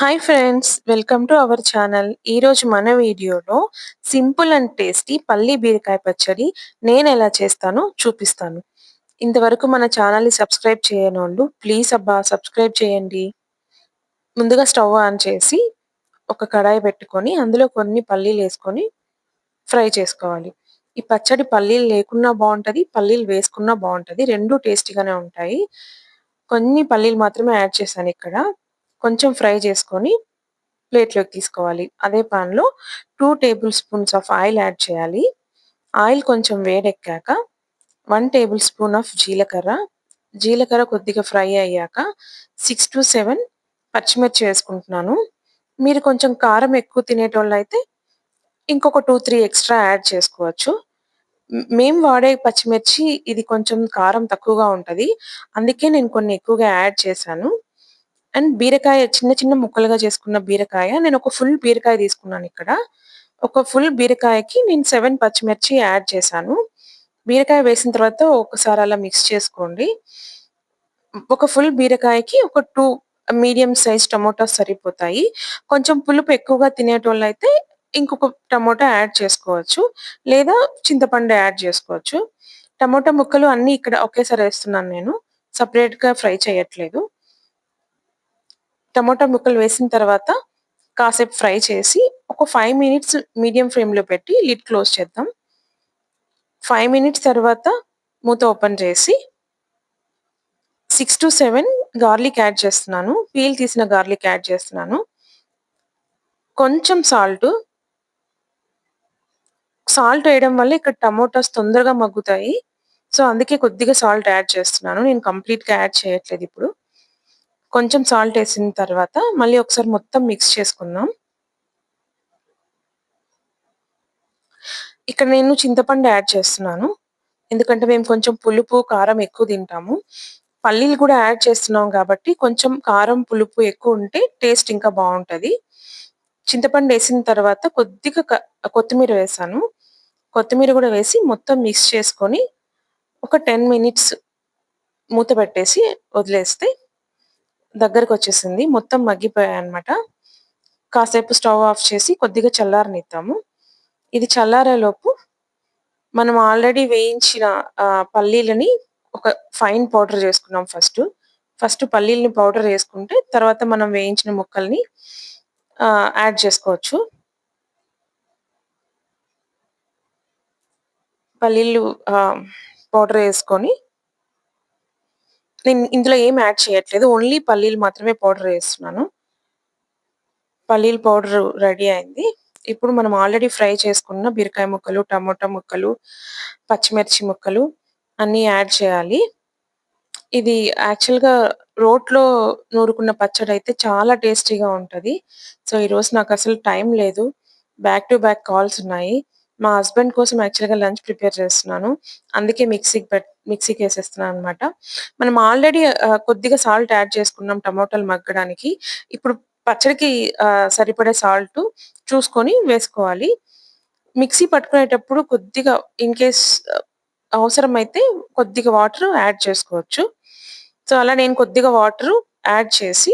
Hi friends welcome to our channel ఈరోజు మన వీడియోలో సింపుల్ అండ్ టేస్టీ పల్లి బీరకాయ పచ్చడి నేను ఎలా చేస్తానో చూపిస్తాను. ఇంతవరకు మన ఛానల్ని సబ్స్క్రైబ్ చేయని వాళ్ళు ప్లీజ్ అబ్బా సబ్స్క్రైబ్ చేయండి. ముందుగా స్టవ్ ఆన్ చేసి ఒక కడాయి పెట్టుకొని అందులో కొన్ని పల్లీలు వేసుకొని ఫ్రై చేసుకోవాలి. ఈ పచ్చడి పల్లీలు లేకున్నా బాగుంటుంది పల్లీలు వేసుకున్నా బాగుంటుంది. రెండు టేస్టీగానే ఉంటాయి. కొన్ని పల్లీలు మాత్రమే యాడ్ చేశాను ఇక్కడ. కొంచెం ఫ్రై చేసుకొని ప్లేట్లోకి తీసుకోవాలి. అదే పాన్లో two table spoons of oil add చేయాలి. ఆయిల్ కొంచెం వేడెక్కాక వన్ టేబుల్ స్పూన్ ఆఫ్ జీలకర్ర. జీలకర్ర కొద్దిగా ఫ్రై అయ్యాక సిక్స్ టు సెవెన్ పచ్చిమిర్చి వేసుకుంటున్నాను. మీరు కొంచెం కారం ఎక్కువ తినేటోళ్ళు అయితే ఇంకొక టూ త్రీ ఎక్స్ట్రా యాడ్ చేసుకోవచ్చు. మేము వాడే పచ్చిమిర్చి ఇది కొంచెం కారం తక్కువగా ఉంటుంది. అందుకే నేను కొన్ని ఎక్కువగా యాడ్ చేశాను. అండ్ బీరకాయ చిన్న చిన్న ముక్కలుగా చేసుకున్న బీరకాయ నేను ఒక ఫుల్ బీరకాయ తీసుకున్నాను ఇక్కడ. ఒక ఫుల్ బీరకాయకి నేను సెవెన్ పచ్చిమిర్చి యాడ్ చేశాను. బీరకాయ వేసిన తర్వాత ఒకసారి అలా మిక్స్ చేసుకోండి. ఒక ఫుల్ బీరకాయకి ఒక టూ మీడియం సైజ్ టమోటాస్ సరిపోతాయి. కొంచెం పులుపు ఎక్కువగా తినేటోళ్ళు అయితే ఇంకొక టమోటా యాడ్ చేసుకోవచ్చు. లేదా చింతపండు యాడ్ చేసుకోవచ్చు. టమోటా ముక్కలు అన్నీ ఇక్కడ ఒకేసారి వేస్తున్నాను నేను. సపరేట్గా ఫ్రై చేయట్లేదు. టమోటా ముక్కలు వేసిన తర్వాత కాసేపు ఫ్రై చేసి ఒక ఫైవ్ మినిట్స్ మీడియం ఫ్లేమ్లో పెట్టి లిడ్ క్లోజ్ చేద్దాం. ఫైవ్ మినిట్స్ తర్వాత మూత ఓపెన్ చేసి six to seven garlic add చేస్తున్నాను. పీల్ తీసిన గార్లిక్ యాడ్ చేస్తున్నాను. కొంచెం సాల్ట్ సాల్ట్ వేయడం వల్ల ఇక్కడ టమోటాస్ తొందరగా మగ్గుతాయి. సో అందుకే కొద్దిగా సాల్ట్ యాడ్ చేస్తున్నాను. నేను కంప్లీట్గా యాడ్ చేయట్లేదు ఇప్పుడు. కొంచెం సాల్ట్ వేసిన తర్వాత మళ్ళీ ఒకసారి మొత్తం మిక్స్ చేసుకుందాం. ఇక్కడ నేను చింతపండు యాడ్ చేస్తున్నాను. ఎందుకంటే మేము కొంచెం పులుపు కారం ఎక్కువ తింటాము. పల్లీలు కూడా యాడ్ చేస్తున్నాం కాబట్టి కొంచెం కారం పులుపు ఎక్కువ ఉంటే టేస్ట్ ఇంకా బాగుంటుంది. చింతపండు వేసిన తర్వాత కొద్దిగా కొత్తిమీర వేసాను. కొత్తిమీర కూడా వేసి మొత్తం మిక్స్ చేసుకొని ఒక టెన్ మినిట్స్ మూత పెట్టేసి వదిలేస్తే దగ్గరకు వచ్చేసింది మొత్తం మగ్గిపోయాయి అనమాట కాసేపు స్టవ్ ఆఫ్ చేసి కొద్దిగా చల్లారనిద్దాము. ఇది చల్లారేలోపు మనం ఆల్రెడీ వేయించిన పల్లీలని ఒక ఫైన్ పౌడర్ చేసుకున్నాం ఫస్ట్. ఫస్ట్ పల్లీలని పౌడర్ వేసుకుంటే తర్వాత మనం వేయించిన ముక్కల్ని యాడ్ చేసుకోవచ్చు. పల్లీలు పౌడర్ వేసుకొని నేను ఇందులో ఏం యాడ్ చేయట్లేదు. ఓన్లీ పల్లీలు మాత్రమే పౌడర్ వేస్తున్నాను. పల్లీల పౌడర్ రెడీ అయింది. ఇప్పుడు మనం ఆల్రెడీ ఫ్రై చేసుకున్న బీరకాయ ముక్కలు టమోటా ముక్కలు పచ్చిమిర్చి ముక్కలు అన్నీ యాడ్ చేయాలి. ఇది యాక్చువల్గా రోట్లో నూరుకున్న పచ్చడి అయితే చాలా టేస్టీగా ఉంటుంది. సో ఈరోజు నాకు అసలు టైం లేదు. బ్యాక్ టు బ్యాక్ కాల్స్ ఉన్నాయి. మా హస్బెండ్ కోసం యాక్చువల్‌గా లంచ్ ప్రిపేర్ చేస్తున్నాను. అందుకే మిక్సీకి పెట్ మిక్సీకి వేసేస్తున్నాను అనమాట. మనం ఆల్రెడీ కొద్దిగా సాల్ట్ యాడ్ చేసుకున్నాం టమాటాలు మగ్గడానికి. ఇప్పుడు పచ్చడికి సరిపడే సాల్ట్ చూసుకొని వేసుకోవాలి. మిక్సీ పట్టుకునేటప్పుడు కొద్దిగా ఇన్ కేస్ అవసరమైతే కొద్దిగా వాటర్ యాడ్ చేసుకోవచ్చు. సో, అలా నేను కొద్దిగా వాటర్ యాడ్ చేసి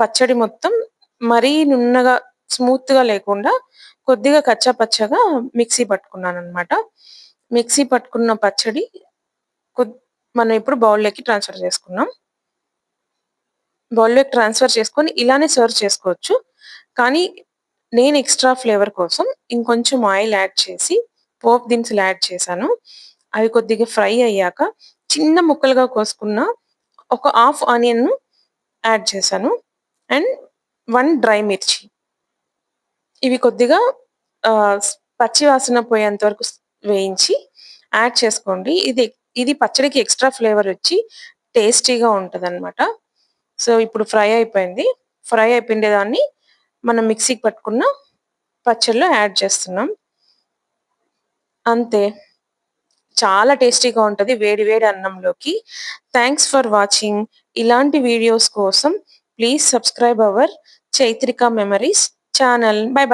పచ్చడి మొత్తం మరీ నున్నగా, స్మూత్‌గా లేకుండా కొద్దిగా కచ్చా పచ్చగా మిక్సీ పట్టుకున్నాను అనమాట మిక్సీ పట్టుకున్న పచ్చడి మనం ఇప్పుడు బౌల్లోకి ట్రాన్స్ఫర్ చేసుకున్నాం. బౌల్లోకి ట్రాన్స్ఫర్ చేసుకొని ఇలానే సర్వ్ చేసుకోవచ్చు. కానీ నేను ఎక్స్ట్రా ఫ్లేవర్ కోసం ఇంకొంచెం ఆయిల్ యాడ్ చేసి పోప్ దినుసులు యాడ్ చేశాను. అవి కొద్దిగా ఫ్రై అయ్యాక చిన్న ముక్కలుగా కోసుకున్న ఒక హాఫ్ ఆనియన్ యాడ్ చేశాను. అండ్ వన్ డ్రై మిర్చి. ఇవి కొద్దిగా పచ్చి వాసన పోయేంత వరకు వేయించి యాడ్ చేసుకోండి. ఇది ఇది పచ్చడికి ఎక్స్ట్రా ఫ్లేవర్ వచ్చి టేస్టీగా ఉంటుంది అనమాట సో ఇప్పుడు ఫ్రై అయిపోయింది. ఫ్రై అయిపోయిండే దాన్ని మనం మిక్సీకి పట్టుకున్న పచ్చడిలో యాడ్ చేస్తున్నాం. అంతే. చాలా టేస్టీగా ఉంటుంది వేడి వేడి అన్నంలోకి. Thanks for watching. ఇలాంటి వీడియోస్ కోసం please subscribe our Chaitrika memories channel. Bye bye.